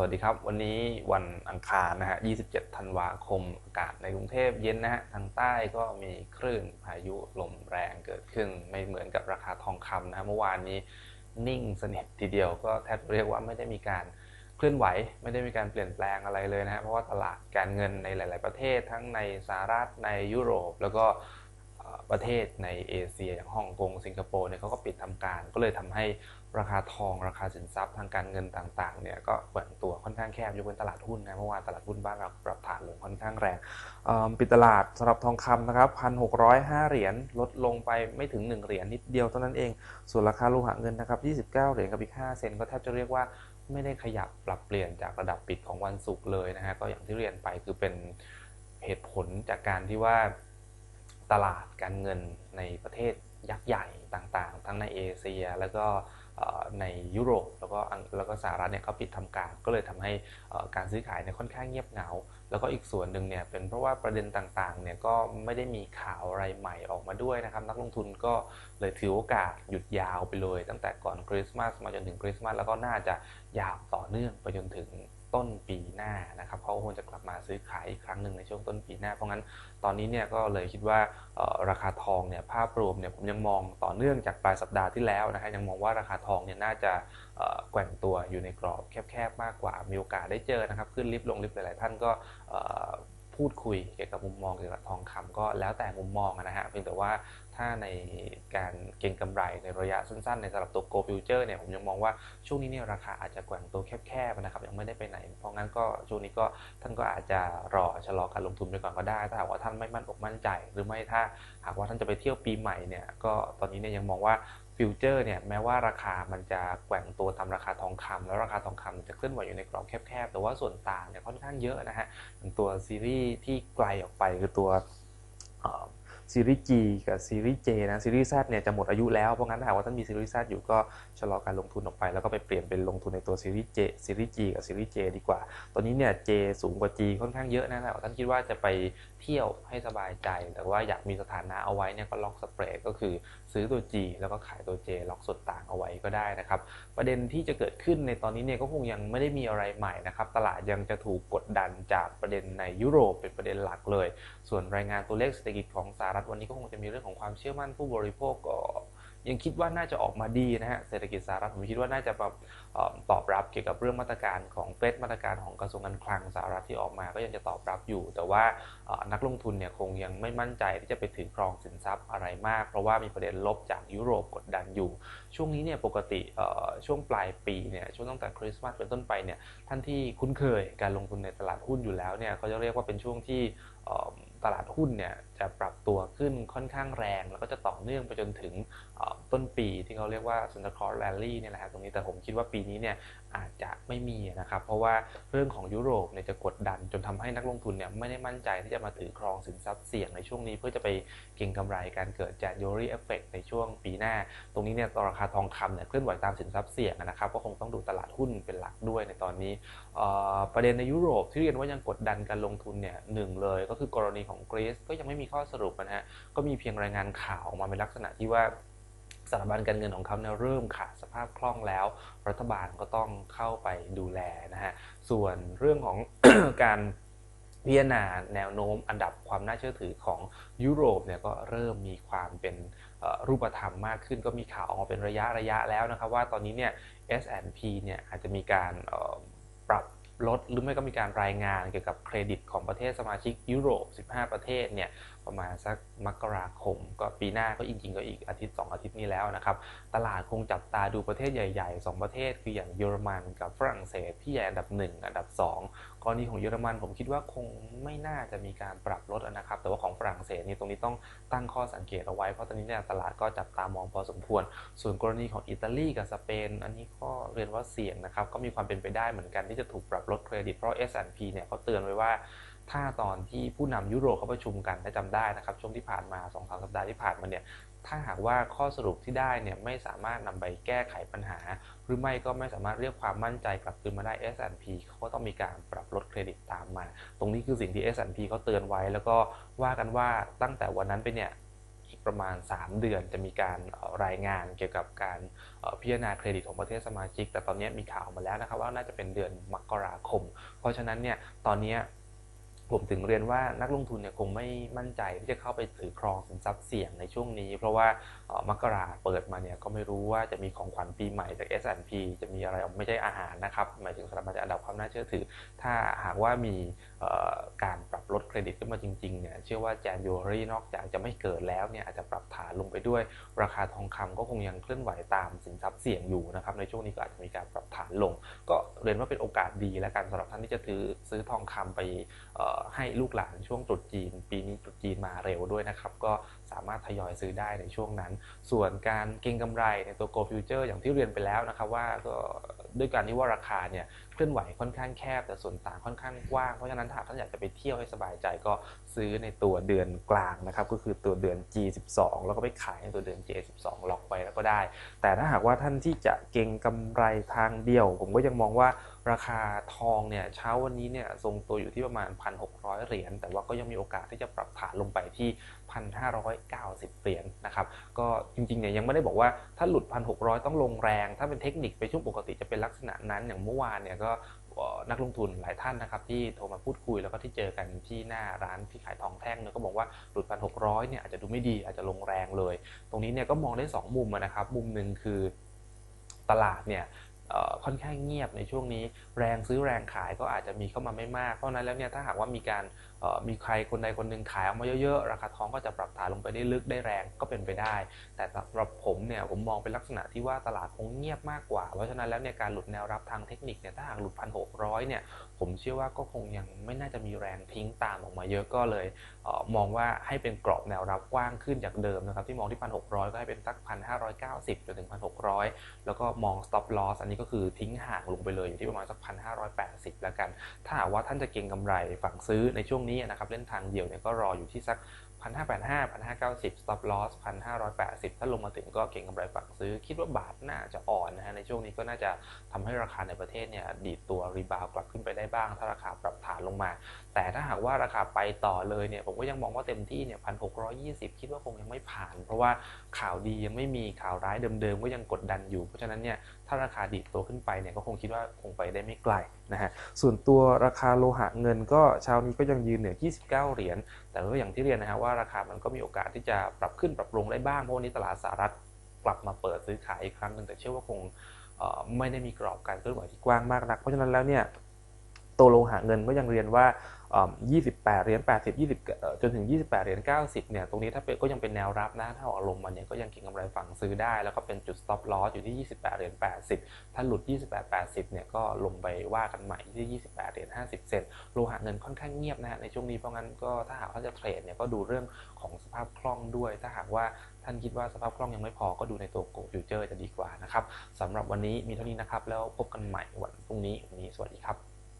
สวัสดีครับ วันนี้วันอังคารนะฮะ 27 ธันวาคม อากาศในกรุงเทพเย็นนะฮะ ทางใต้ก็มีคลื่นพายุลมแรงเกิดขึ้น ไม่เหมือนกับราคาทองคำนะเมื่อวานนี้นิ่งสนิททีเดียวก็แทบเรียกว่าไม่ได้มีการเคลื่อนไหว ไม่ได้มีการเปลี่ยนแปลงอะไรเลยนะฮะ เพราะว่าตลาดการเงินในหลาย ๆ ประเทศทั้งในสหรัฐในยุโรป แล้วก็ ประเทศในเอเชียอย่างฮ่องกงสิงคโปร์เนี่ยเขาก็ปิดทำการ ก็เลยทำให้ราคาทองราคาสินทรัพย์ทางการเงินต่างๆเนี่ยก็แกว่งตัวค่อนข้างแคบยกเว้นตลาดหุ้นนะเมื่อวานตลาดหุ้นบ้านเราปรับฐานลงค่อนข้างแรงปิดตลาดสำหรับทองคำนะครับพันหกร้อยห้าเหรียญลดลงไปไม่ถึง 1 เหรียญนิดเดียวเท่านั้นเอง ส่วนราคาโลหะเงินนะครับ29เก้าเหรียญกับอีก5เซนก็แทบจะเรียกว่าไม่ได้ขยับปรับเปลี่ยนจากระดับปิดของวันศุกร์เลยนะฮะก็อย่างที่เรียนไปคือเป็นเหตุผลจากการที่ว่า ตลาดการเงินในประเทศยักษ์ใหญ่ต่างๆ ทั้งในเอเชีย แล้วก็ในยุโรปแล้วก็แล้วก็สหรัฐเนี่ยเขาปิดทำการก็เลยทำให้การซื้อขายเนี่ยค่อนข้างเงียบเหงา แล้วก็อีกส่วนหนึ่งเนี่ยเป็นเพราะว่าประเด็นต่างๆเนี่ยก็ไม่ได้มีข่าวอะไรใหม่ออกมาด้วยนะครับ นักลงทุนก็เลยถือโอกาสหยุดยาวไปเลย ตั้งแต่ก่อนคริสต์มาสมาจนถึงคริสต์มาสแล้วก็น่าจะยาวต่อเนื่องไปจนถึง ต้นปีหน้านะครับเขาควรจะกลับมาซื้อขายอีกครั้งหนึ่งในช่วงต้นปีหน้า เพราะงั้นตอนนี้เนี่ยก็เลยคิดว่าราคาทองเนี่ยภาพรวมเนี่ยผมยังมองต่อเนื่องจากปลายสัปดาห์ที่แล้วนะฮะยังมองว่าราคาทองเนี่ยน่าจะแกว่งตัวอยู่ในกรอบแคบๆมากกว่ามีโอกาสได้เจอนะครับขึ้นลิฟต์ลงลิฟต์หลายๆท่านก็ พูดคุยเกี่ยวกับมุมมองเกี่ยวกับทองคำก็แล้วแต่มุมมองนะฮะเพียงแต่ว่าถ้าในการเก็งกำไรในระยะสั้นๆ ในสำหรับตัว Go Future เนี่ยผมยังมองว่าช่วงนี้เนี่ยราคาอาจจะแกว่งตัวแคบๆนะครับยังไม่ได้ไปไหน เพราะงั้นก็ช่วงนี้ก็ท่านก็อาจจะรอชะลอการลงทุนไปก่อนก็ได้ ถ้าหากว่าท่านไม่มั่นอกมั่นใจ หรือไม่ถ้าหากว่าท่านจะไปเที่ยวปีใหม่เนี่ยก็ตอนนี้เนี่ยยังมองว่า ฟิวเจอร์เนี่ยแม้ว่าราคามันจะแกว่งตัวตามราคาทองคำแล้วราคาทองคำจะเคลื่อนไหวอยู่ในกรอบแคบๆ แต่ว่าส่วนต่างเนี่ยค่อนข้างเยอะนะฮะตัวซีรีส์ที่ไกลออกไปคือตัว ซีรีส์ G กับซีรีส์ J นะซีรีส์ Z เนี่ยจะหมดอายุแล้วเพราะงั้นถ้าหากว่าท่านมีซีรีส์ Z อยู่ก็ชะลอการลงทุนออกไป แล้วก็ไปเปลี่ยนเป็นลงทุนในตัวซีรีส์ J ซีรีส์ G กับซีรีส์ J ดีกว่า ตอนนี้เนี่ย J สูงกว่า G ค่อนข้างเยอะนะท่านคิดว่าจะไปเที่ยวให้สบายใจ แต่ว่าอยากมีสถานะเอาไว้เนี่ยก็ล็อกสเปรดก็คือซื้อตัว G แล้วก็ขายตัว J ล็อกส่วนต่างเอาไว้ก็ได้นะครับประเด็นที่จะเกิดขึ้นในตอนนี้เนี่ยก็คงยังไม่ได้มีอะไรใหม่นะครับตลาดยังจะถูกกดดันจากประเด็นในยุโรปเป็นประเด็นหลักเลย ส่วนรายงานตัวเลขเศรษฐกิจของสหรัฐวันนี้ก็คงจะมีเรื่องของความเชื่อมั่นผู้บริโภคก็ยังคิดว่าน่าจะออกมาดีนะฮะเศรษฐกิจสหรัฐผมคิดว่าน่าจะแบบตอบรับเกี่ยวกับเรื่องมาตรการของเฟดมาตรการของกระทรวงการคลังสหรัฐที่ออกมาก็ยังจะตอบรับอยู่ แต่ว่านักลงทุนเนี่ยคงยังไม่มั่นใจที่จะไปถือครองสินทรัพย์อะไรมาก เพราะว่ามีประเด็นลบจากยุโรปกดดันอยู่ ช่วงนี้เนี่ยปกติช่วงปลายปีเนี่ยช่วงตั้งแต่คริสต์มาสเป็นต้นไปเนี่ยท่านที่คุ้นเคยการลงทุนในตลาดหุ้นอยู่แล้วเนี่ยเขาจะเรียกว่าเป็นช่วงที่ตลาดหุ้นเนี่ย จะปรับตัวขึ้นค่อนข้างแรง แล้วก็จะต่อเนื่องไปจนถึงต้นปีที่เขาเรียกว่า Santa Claus Rally เนี่ยแหละครับตรงนี้แต่ผมคิดว่าปีนี้เนี่ยอาจจะไม่มีนะครับ เพราะว่าเรื่องของยุโรปเนี่ยจะกดดันจนทำให้นักลงทุนเนี่ยไม่ได้มั่นใจที่จะมาถือครองสินทรัพย์เสี่ยงในช่วงนี้ เพื่อจะไปเก็งกำไรการเกิด January Effect ในช่วงปีหน้า ตรงนี้เนี่ยราคาทองคำเนี่ยเคลื่อนไหวตามสินทรัพย์เสี่ยงนะครับก็คงต้องดูตลาดหุ้นเป็นหลักด้วยในตอนนี้ประเด็นในยุโรปที่เรียนว่ายังกดดันการลงทุนเนี่ยหนึ่งเลยก็คือกรณีของกรีซก็ยังไม่มีข้อสรุปนะฮะก็มีเพียงรายงานข่าวออกมาเป็นลักษณะที่ว่าสถาบันการเงินของเขาเนี่ยเริ่มขาดสภาพคล่องแล้ว รัฐบาลก็ต้องเข้าไปดูแลนะฮะส่วนเรื่องของการพิจารณาแนวโน้มอันดับความน่าเชื่อถือของยุโรปเนี่ยก็เริ่มมีความเป็นรูปธรรมมากขึ้นก็มีข่าวออกมาเป็นระยะระยะแล้วนะครับว่าตอนนี้เนี่ย S&P เนี่ยอาจจะมีการปรับลดหรือไม่ก็มีการรายงานเกี่ยวกับเครดิตของประเทศสมาชิกยุโรป 15 ประเทศเนี่ย ประมาณสักมกราคม ก็ปีหน้าก็จริงๆก็อีกอาทิตย์ 2 อาทิตย์นี้แล้วนะครับ ตลาดคงจับตาดูประเทศใหญ่ ๆ 2 ประเทศคืออย่างเยอรมันกับฝรั่งเศสที่ใหญ่อันดับ 1 อันดับ 2กรณีของเยอรมันผมคิดว่าคงไม่น่าจะมีการปรับลดนะครับ แต่ว่าของฝรั่งเศสนี่ตรงนี้ต้องตั้งข้อสังเกตเอาไว้เพราะตอนนี้เนี่ยตลาดก็จับตามองพอสมควร ส่วนกรณีของอิตาลีกับสเปน อันนี้ก็เรียนว่าเสี่ยงนะครับก็มีความเป็นไปได้เหมือนกันที่จะถูกปรับลดเครดิตเพราะ S&P เนี่ยเขาเตือนไว้ว่า ถ้าตอนที่ผู้นำยุโรปเขาประชุมกันถ้าจำได้นะครับ ช่วงที่ผ่านมา2อสสัปดาห์ที่ผ่านมาเนี่ยถ้าหากว่าข้อสรุปที่ได้เนี่ยไม่สามารถนำไปแก้ไขปัญหา หรือไม่ก็ไม่สามารถเรียกความมั่นใจกลับคืนมาได้ S&P เขาก็ต้องมีการปรับลดเครดิตตามมา ตรงนี้คือสิ่งที่ S&P เขาเตือนไว้ แล้วก็ว่ากันว่าตั้งแต่วันนั้นไปเนี่ยอีกประมาณ 3 เดือนจะมีการรายงานเกี่ยวกับการพิจารณาเครดิตของประเทศสมาชิก แต่ตอนนี้มีข่าวมาแล้วนะครับว่าน่าจะเป็นเดือนมกราคม เพราะฉะนั้นเนี่ยตอนนี้ ผมถึงเรียนว่านักลงทุนเนี่ยคงไม่มั่นใจที่จะเข้าไปถือครองสินทรัพย์เสี่ยงในช่วงนี้ เพราะว่ามกราเปิดมาเนี่ยก็ไม่รู้ว่าจะมีของขวัญปีใหม่จาก S&P จะมีอะไรไม่ใช่อาหารนะครับ หมายถึงสถาบันอันดับความน่าเชื่อถือ ถ้าหากว่ามีการปรับลดเครดิตขึ้นมาจริงๆเนี่ยเชื่อว่า January นอกจากจะไม่เกิดแล้วเนี่ยอาจจะปรับฐานลงไปด้วย ราคาทองคำก็คงยังเคลื่อนไหวตามสินทรัพย์เสี่ยงอยู่นะครับในช่วงนี้ก็อาจจะมีการปรับฐานลง ก็เรียนว่าเป็นโอกาสดีและกันสำหรับท่านที่จะถือซื้อทองคำไปให้ลูกหลานช่วงตรุษจีน ปีนี้ตรุษจีนมาเร็วด้วยนะครับ ก็สามารถทยอยซื้อได้ในช่วงนั้น ส่วนการเก็งกำไรในตัวโกลฟิวเจอร์อย่างที่เรียนไปแล้วนะครับว่าก็ด้วยการที่ว่าราคาเนี่ย เคลื่อนไหวค่อนข้างแคบ แต่ส่วนต่างค่อนข้างกว้างเพราะฉะนั้นถ้าท่านอยากจะไปเที่ยวให้สบายใจก็ซื้อในตัวเดือนกลางนะครับก็คือตัวเดือน G12 แล้วก็ไปขายในตัวเดือน J12 ล็อกไว้แล้วก็ได้ แต่ถ้าหากว่าท่านที่จะเก็งกำไรทางเดียว ผมก็ยังมองว่าราคาทองเนี่ยเช้าวันนี้เนี่ยทรงตัวอยู่ที่ประมาณ 1,600 เหรียญแต่ว่าก็ยังมีโอกาสที่จะปรับฐานลงไปที่ 1,590 เหรียญนะครับก็จริงๆเนี่ยยังไม่ได้บอกว่าถ้าหลุด 1,600 ต้องลงแรง ถ้าเป็นเทคนิคไปช่วงปกติจะเป็นลักษณะนั้นอย่างเมื่อวานเนี่ยก็นักลงทุนหลายท่านนะครับที่โทรมาพูดคุยแล้วก็ที่เจอกันที่หน้าร้านที่ขายทองแท่งเนี่ยก็บอกว่าหลุดพันหกร้อยเนี่ยอาจจะดูไม่ดีอาจจะลงแรงเลย ตรงนี้เนี่ยก็มองได้ 2 มุมนะครับ มุมหนึ่งคือตลาดเนี่ย ค่อนข้างเงียบในช่วงนี้ แรงซื้อแรงขายก็อาจจะมีเข้ามาไม่มาก เพราะนั้นแล้วเนี่ยถ้าหากว่ามีการมีใครคนใดคนหนึ่งขายออกมาเยอะๆ ราคาทองก็จะปรับฐานลงไปได้ลึกได้แรงก็เป็นไปได้ แต่สำหรับผมเนี่ยผมมองเป็นลักษณะที่ว่าตลาดคงเงียบมากกว่า เพราะฉะนั้นแล้วเนี่ยการหลุดแนวรับทางเทคนิคเนี่ยถ้าหากหลุดพันหกร้อยเนี่ยผมเชื่อว่าก็คงยังไม่น่าจะมีแรงทิ้งตามออกมาเยอะก็เลยเออมองว่าให้เป็นกรอบแนวรับกว้างขึ้นจากเดิมนะครับที่มองที่พันหกร้อยก็ให้เป็นสักพันห้าร้อยเก้าสิบจนถึงพันหกร้อยแล้วก็มอง stop loss อันนี้ก็คือทิ้งห่างลงไปเลยอยู่ที่ประมาณสักพันห้าร้อยแปดสิบแล้วกัน ถ้าหากว่าท่านจะเก็งกำไรฝั่งซื้อในช่วงนี้นะครับเล่นทางเดียวเนี่ยก็รออยู่ที่สัก 1,585 1,590 stop loss 1,580 ถ้าลงมาถึงก็เก่งกำไรฝั่งซื้อ คิดว่าบาทน่าจะอ่อนนะฮะในช่วงนี้ก็น่าจะทำให้ราคาในประเทศเนี่ยดีดตัวรีบาวกลับขึ้นไปได้บ้าง ถ้าราคาปรับฐานลงมา แต่ถ้าหากว่าราคาไปต่อเลยเนี่ยผมก็ยังมองว่าเต็มที่เนี่ย1,620 คิดว่าคงยังไม่ผ่าน เพราะว่าข่าวดียังไม่มีข่าวร้ายเดิมๆก็ยังกดดันอยู่ เพราะฉะนั้นเนี่ยถ้าราคาดีดตัวขึ้นไปเนี่ยก็คงคิดว่าคงไปได้ไม่ไกล นะฮะส่วนตัวราคาโลหะเงินก็เช้านี้ก็ยังยืนเหนือ 29 เหรียญ แต่ก็อย่างที่เรียนนะฮะว่าราคามันก็มีโอกาสที่จะปรับขึ้นปรับลงได้บ้าง เพราะวันนี้ตลาดสหรัฐกลับมาเปิดซื้อขายอีกครั้งหนึ่งแต่เชื่อว่าคงไม่ได้มีกรอบการเคลื่อนไหวที่กว้างมากนัก เพราะฉะนั้นแล้วเนี่ย ตัวโลหะเงินก็ยังเรียนว่า 28 เหรียญ 80 20 จนถึง 28 เหรียญ 90 เนี่ย ตรงนี้ถ้าเป็นก็ยังเป็นแนวรับนะ ถ้าออกลงมาเนี่ยก็ยังเก็งกำไรฝั่งซื้อได้ แล้วก็เป็นจุด stop loss อยู่ที่ 28 เหรียญ 80 ถ้าหลุด 28 80 เนี่ย ก็ลงไปว่ากันใหม่ที่ 28 เหรียญ 50 เซนโลหะเงินค่อนข้างเงียบนะฮะในช่วงนี้เพราะงั้นก็ถ้าหากว่าจะเทรดเนี่ยก็ดูเรื่องของสภาพคล่องด้วย ถ้าหากว่าท่านคิดว่าสภาพคล่องยังไม่พอก็ดูในตัวโกลฟิวเจอร์จะดีกว่านะครับสำหรับวันนี้มีเท่านี้นะครับ แล้วพบกันใหม่วันพรุ่งนี้วันนี้สวัสดีครับ